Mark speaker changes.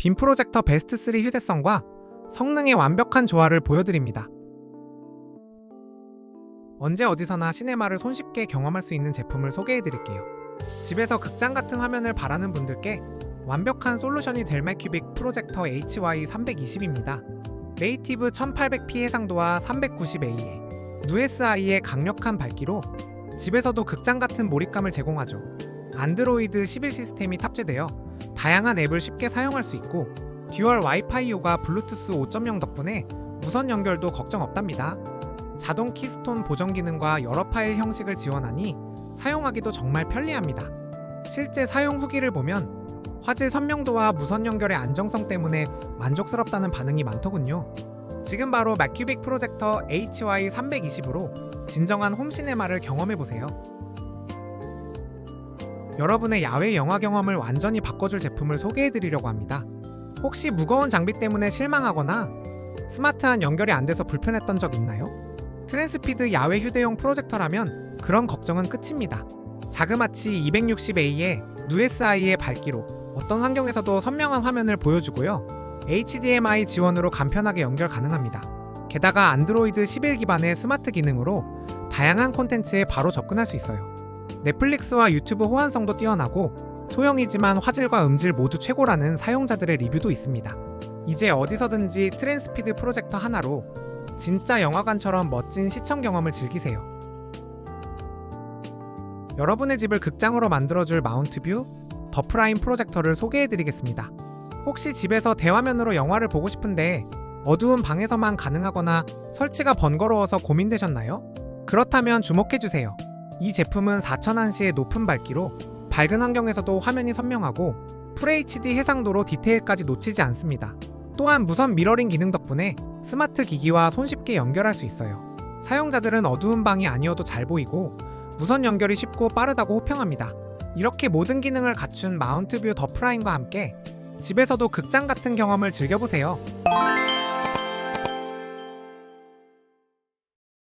Speaker 1: 빔 프로젝터 베스트 3 휴대성과 성능의 완벽한 조화를 보여드립니다. 언제 어디서나 시네마를 손쉽게 경험할 수 있는 제품을 소개해드릴게요. 집에서 극장 같은 화면을 바라는 분들께 완벽한 솔루션이 될 맥큐빅 프로젝터 HY320입니다. 네이티브 1800p 해상도와 390A의 누에스아이의 강력한 밝기로 집에서도 극장 같은 몰입감을 제공하죠. 안드로이드 11 시스템이 탑재되어 다양한 앱을 쉽게 사용할 수 있고 듀얼 와이파이오가 블루투스 5.0 덕분에 무선 연결도 걱정 없답니다. 자동 키스톤 보정 기능과 여러 파일 형식을 지원하니 사용하기도 정말 편리합니다. 실제 사용 후기를 보면 화질 선명도와 무선 연결의 안정성 때문에 만족스럽다는 반응이 많더군요. 지금 바로 맥큐빅 프로젝터 HY320으로 진정한 홈시네마를 경험해 보세요. 여러분의 야외 영화 경험을 완전히 바꿔줄 제품을 소개해 드리려고 합니다. 혹시 무거운 장비 때문에 실망하거나 스마트한 연결이 안 돼서 불편했던 적 있나요? 트랜스피드 야외 휴대용 프로젝터라면 그런 걱정은 끝입니다. 자그마치 260A의 누에스아이의 밝기로 어떤 환경에서도 선명한 화면을 보여주고요. HDMI 지원으로 간편하게 연결 가능합니다. 게다가 안드로이드 11 기반의 스마트 기능으로 다양한 콘텐츠에 바로 접근할 수 있어요. 넷플릭스와 유튜브 호환성도 뛰어나고 소형이지만 화질과 음질 모두 최고라는 사용자들의 리뷰도 있습니다. 이제 어디서든지 트랜스피드 프로젝터 하나로 진짜 영화관처럼 멋진 시청 경험을 즐기세요. 여러분의 집을 극장으로 만들어줄 마운트뷰 더 프라임 프로젝터를 소개해드리겠습니다. 혹시 집에서 대화면으로 영화를 보고 싶은데 어두운 방에서만 가능하거나 설치가 번거로워서 고민되셨나요? 그렇다면 주목해주세요. 이 제품은 4000한시의 높은 밝기로 밝은 환경에서도 화면이 선명하고 FHD 해상도로 디테일까지 놓치지 않습니다. 또한 무선 미러링 기능 덕분에 스마트 기기와 손쉽게 연결할 수 있어요. 사용자들은 어두운 방이 아니어도 잘 보이고 무선 연결이 쉽고 빠르다고 호평합니다. 이렇게 모든 기능을 갖춘 마운트뷰 더 프라임과 함께 집에서도 극장 같은 경험을 즐겨보세요.